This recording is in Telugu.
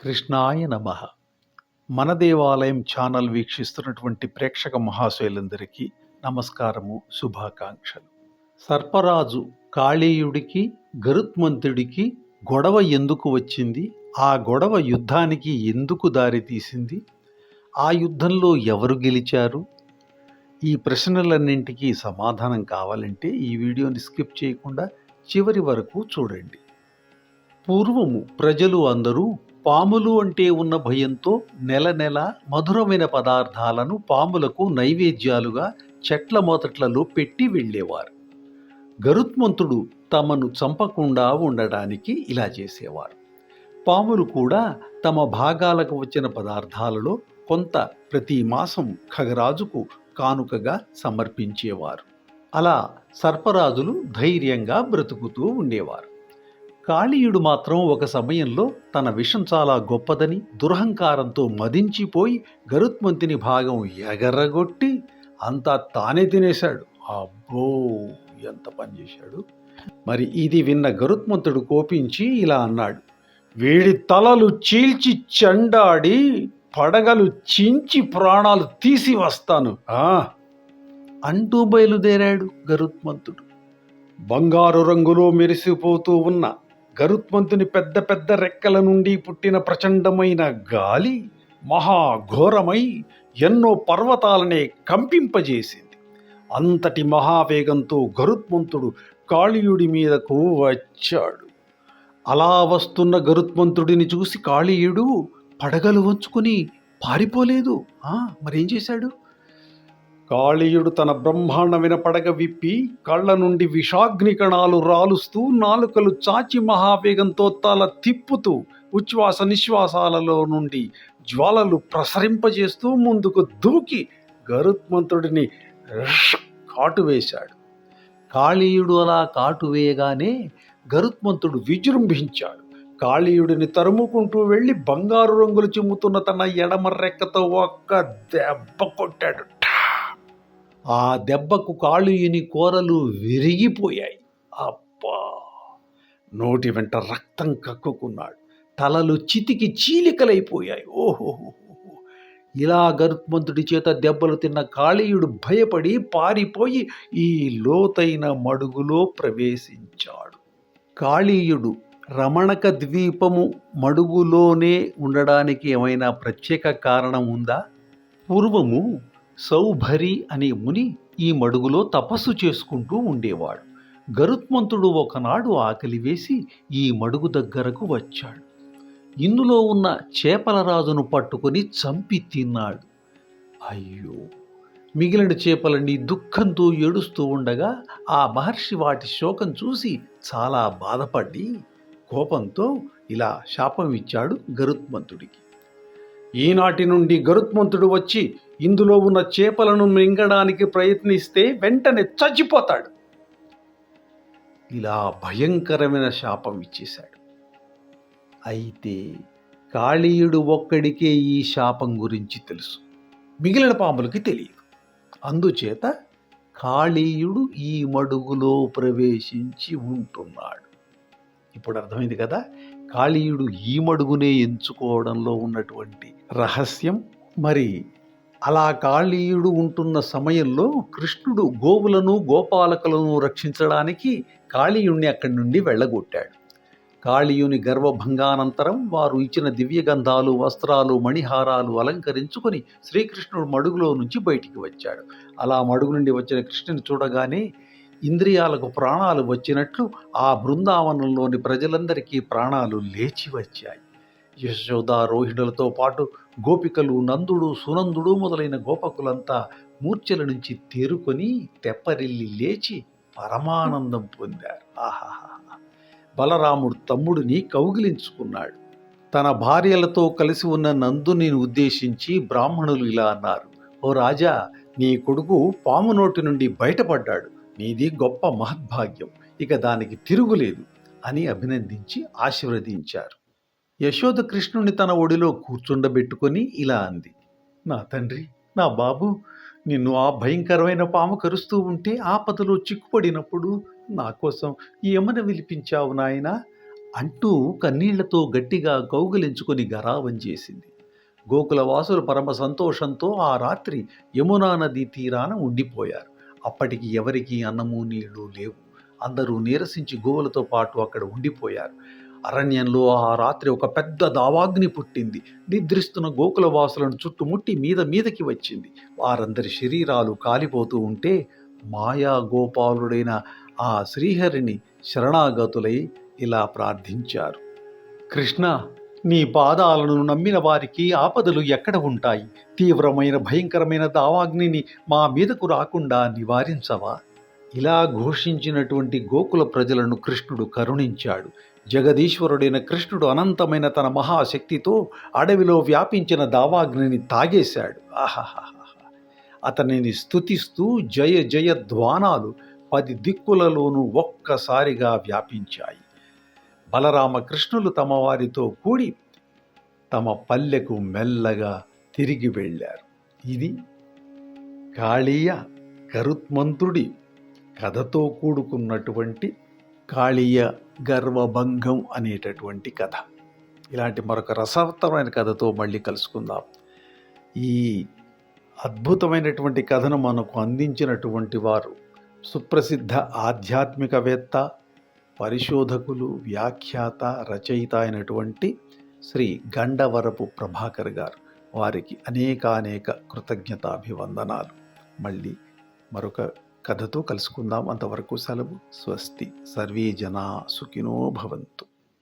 కృష్ణాయ నమ. మన దేవాలయం ఛానల్ వీక్షిస్తున్నటువంటి ప్రేక్షక మహాశైలందరికీ నమస్కారము శుభాకాంక్షలు. సర్పరాజు కాళీయుడికి గరుత్మంతుడికి గొడవ ఎందుకు వచ్చింది? ఆ గొడవ యుద్ధానికి ఎందుకు దారి తీసింది? ఆ యుద్ధంలో ఎవరు గెలిచారు? ఈ ప్రశ్నలన్నింటికీ సమాధానం కావాలంటే ఈ వీడియోని స్కిప్ చేయకుండా చివరి వరకు చూడండి. పూర్వము ప్రజలు అందరూ పాములు అంటే ఉన్న భయంతో నెల నెల మధురమైన పదార్థాలను పాములకు నైవేద్యాలుగా చెట్ల మొదట్లలో పెట్టి వెళ్ళేవారు. గరుత్మంతుడు తమను చంపకుండా ఉండడానికి ఇలా చేసేవారు. పాములు కూడా తమ భాగాలకు వచ్చిన పదార్థాలలో కొంత ప్రతి మాసం ఖగరాజుకు కానుకగా సమర్పించేవారు. అలా సర్పరాజులు ధైర్యంగా బ్రతుకుతూ ఉండేవారు. కాళీయుడు మాత్రం ఒక సమయంలో తన విషం చాలా గొప్పదని దురహంకారంతో మదించిపోయి గరుత్మంతుని భాగం ఎగరగొట్టి అంతా తానే తినేశాడు. అబ్బో ఎంత పని చేశాడు. మరి ఇది విన్న గరుత్మంతుడు కోపించి ఇలా అన్నాడు. వీడి తలలు చీల్చి చెండాడి పడగలు చించి ప్రాణాలు తీసి వస్తాను. అంటూ బయలుదేరాడు గరుత్మంతుడు. బంగారు రంగులో మెరిసిపోతూ ఉన్న గరుత్మంతుని పెద్ద పెద్ద రెక్కల నుండి పుట్టిన ప్రచండమైన గాలి మహాఘోరమై ఎన్నో పర్వతాలనే కంపింపజేసింది. అంతటి మహావేగంతో గరుత్మంతుడు కాళీయుడి మీదకు వచ్చాడు. అలా వస్తున్న గరుత్మంతుడిని చూసి కాళీయుడు పడగలు వంచుకుని పారిపోలేదు. మరేం చేశాడు? కాళీయుడు తన బ్రహ్మాండమైన పడగ విప్పి కళ్ళ నుండి విషాగ్ని కణాలు రాలుస్తూ నాలుకలు చాచి మహావేగంతో తల తిప్పుతూ ఉచ్ఛ్వాస నిశ్వాసాలలో నుండి జ్వాలలు ప్రసరింపజేస్తూ ముందుకు దూకి గరుత్మంతుడిని రిష్ కాటు వేశాడు. కాళీయుడు అలా కాటు వేయగానే గరుత్మంతుడు విజృంభించాడు. కాళీయుడిని తరుముకుంటూ వెళ్ళి బంగారు రంగులు చిమ్ముతున్న తన ఎడమ రెక్కతో ఒక్క దెబ్బ కొట్టాడు. ఆ దెబ్బకు కాళీయుని కూరలు విరిగిపోయాయి. అబ్బా! నోటి వెంట రక్తం కక్కుకున్నాడు. తలలు చితికి చీలికలైపోయాయి. ఓహో ఇలా గరుత్మంతుడి చేత దెబ్బలు తిన్న కాళీయుడు భయపడి పారిపోయి ఈ లోతైన మడుగులో ప్రవేశించాడు. కాళీయుడు రమణక ద్వీపము మడుగులోనే ఉండడానికి ఏమైనా ప్రత్యేక కారణం ఉందా? పూర్వము సౌభరి అనే ముని ఈ మడుగులో తపస్సు చేసుకుంటూ ఉండేవాడు. గరుత్మంతుడు ఒకనాడు ఆకలి వేసి ఈ మడుగు దగ్గరకు వచ్చాడు. ఇందులో ఉన్న చేపల రాజును పట్టుకొని చంపి తిన్నాడు. అయ్యో! మిగిలిన చేపలన్నీ దుఃఖంతో ఏడుస్తూ ఉండగా ఆ మహర్షి వాటి శోకం చూసి చాలా బాధపడి కోపంతో ఇలా శాపం ఇచ్చాడు గరుత్మంతుడికి. ఈనాటి నుండి గరుత్మంతుడు వచ్చి ఇందులో ఉన్న చేపలను మింగడానికి ప్రయత్నిస్తే వెంటనే చచ్చిపోతాడు. ఇలా భయంకరమైన శాపం ఇచ్చేశాడు. అయితే కాళీయుడు ఒక్కడికే ఈ శాపం గురించి తెలుసు. మిగిలిన పాములకి తెలియదు. అందుచేత కాళీయుడు ఈ మడుగులో ప్రవేశించి ఉంటున్నాడు. ఇప్పుడు అర్థమైంది కదా కాళీయుడు ఈ మడుగునే ఎంచుకోవడంలో ఉన్నటువంటి రహస్యం. మరి అలా కాళీయుడు ఉంటున్న సమయంలో కృష్ణుడు గోవులను గోపాలకులను రక్షించడానికి కాళీయుణ్ణి అక్కడి నుండి వెళ్ళగొట్టాడు. కాళీయుని గర్వభంగానంతరం వారు ఇచ్చిన దివ్యగంధాలు వస్త్రాలు మణిహారాలు అలంకరించుకొని శ్రీకృష్ణుడు మడుగులో నుంచి బయటికి వచ్చాడు. అలా మడుగు నుండి వచ్చిన కృష్ణుని చూడగానే ఇంద్రియాలకు ప్రాణాలు వచ్చినట్లు ఆ బృందావనంలోని ప్రజలందరికీ ప్రాణాలు లేచి వచ్చాయి. యశోద రోహిణులతో పాటు గోపికలు నందుడు సునందుడు మొదలైన గోపకులంతా మూర్ఛల నుంచి తేరుకొని తెప్పరిల్లి లేచి పరమానందం పొందారు. ఆహాహా. బలరాముడు తమ్ముడిని కౌగిలించుకున్నాడు. తన భార్యలతో కలిసి ఉన్న నందుని ఉద్దేశించి బ్రాహ్మణులు ఇలా అన్నారు. ఓ రాజా నీ కొడుకు పాము నోటి నుండి బయటపడ్డాడు. నీది గొప్ప మహద్భాగ్యం. ఇక దానికి తిరుగులేదు అని అభినందించి ఆశీర్వదించారు. యశోద కృష్ణుని తన ఒడిలో కూర్చుండబెట్టుకొని ఇలా అంది నా తండ్రి నా బాబు నిన్ను ఆ భయంకరమైన పాము కరుస్తూ ఉంటే ఆపదలో చిక్కుపడినప్పుడు నా కోసం ఏమని విలిపించావు నాయనా? అంటూ కన్నీళ్ళతో గట్టిగా కౌగిలించుకొని గరావం చేసింది. గోకులవాసులు పరమ సంతోషంతో ఆ రాత్రి యమునా నదీ తీరాన ఉండిపోయారు. అప్పటికి ఎవరికీ అన్నము నీళ్ళు లేవు. అందరూ నీరసించి గోవులతో పాటు అక్కడ ఉండిపోయారు. అరణ్యంలో ఆ రాత్రి ఒక పెద్ద దావాగ్ని పుట్టింది. నిద్రిస్తున్న గోకుల వాసులను చుట్టుముట్టి మీద మీదకి వచ్చింది. వారందరి శరీరాలు కాలిపోతూ ఉంటే మాయా గోపాలుడైన ఆ శ్రీహరిని శరణాగతులై ఇలా ప్రార్థించారు. కృష్ణ నీ పాదాలను నమ్మిన వారికి ఆపదలు ఎక్కడ ఉంటాయి? తీవ్రమైన భయంకరమైన దావాగ్నిని మా మీదకు రాకుండా నివారించవా? ఇలా ఘోషించినటువంటి గోకుల ప్రజలను కృష్ణుడు కరుణించాడు. జగదీశ్వరుడైన కృష్ణుడు అనంతమైన తన మహాశక్తితో అడవిలో వ్యాపించిన దావాగ్నిని తాగేశాడు. ఆహాహా అతనిని స్తుతిస్తూ జయ జయ ధ్వానాలు పది దిక్కులలోనూ ఒక్కసారిగా వ్యాపించాయి. బలరామకృష్ణులు తమ వారితో కూడి తమ పల్లెకు మెల్లగా తిరిగి వెళ్ళారు. ఇది కాళీయ కరుత్మంతుడి కథతో కూడుకున్నటువంటి కాళీయ గర్వభంగం అనేటటువంటి కథ. ఇలాంటి మరొక రసవత్తమైన కథతో మళ్ళీ కలుసుకుందాం. ఈ అద్భుతమైనటువంటి కథను మనకు అందించినటువంటి వారు సుప్రసిద్ధ ఆధ్యాత్మికవేత్త పరిశోధకులు వ్యాఖ్యాత రచయిత అయినటువంటి శ్రీ గండవరపు ప్రభాకర్ గారు. వారికి అనేకానేక కృతజ్ఞతాభివందనాలు. మళ్ళీ మరొక కథతో కలుసుకుందాం. అంతవరకు సెలవు. స్వస్తి. సర్వే జనా సుఖినో భవంతు.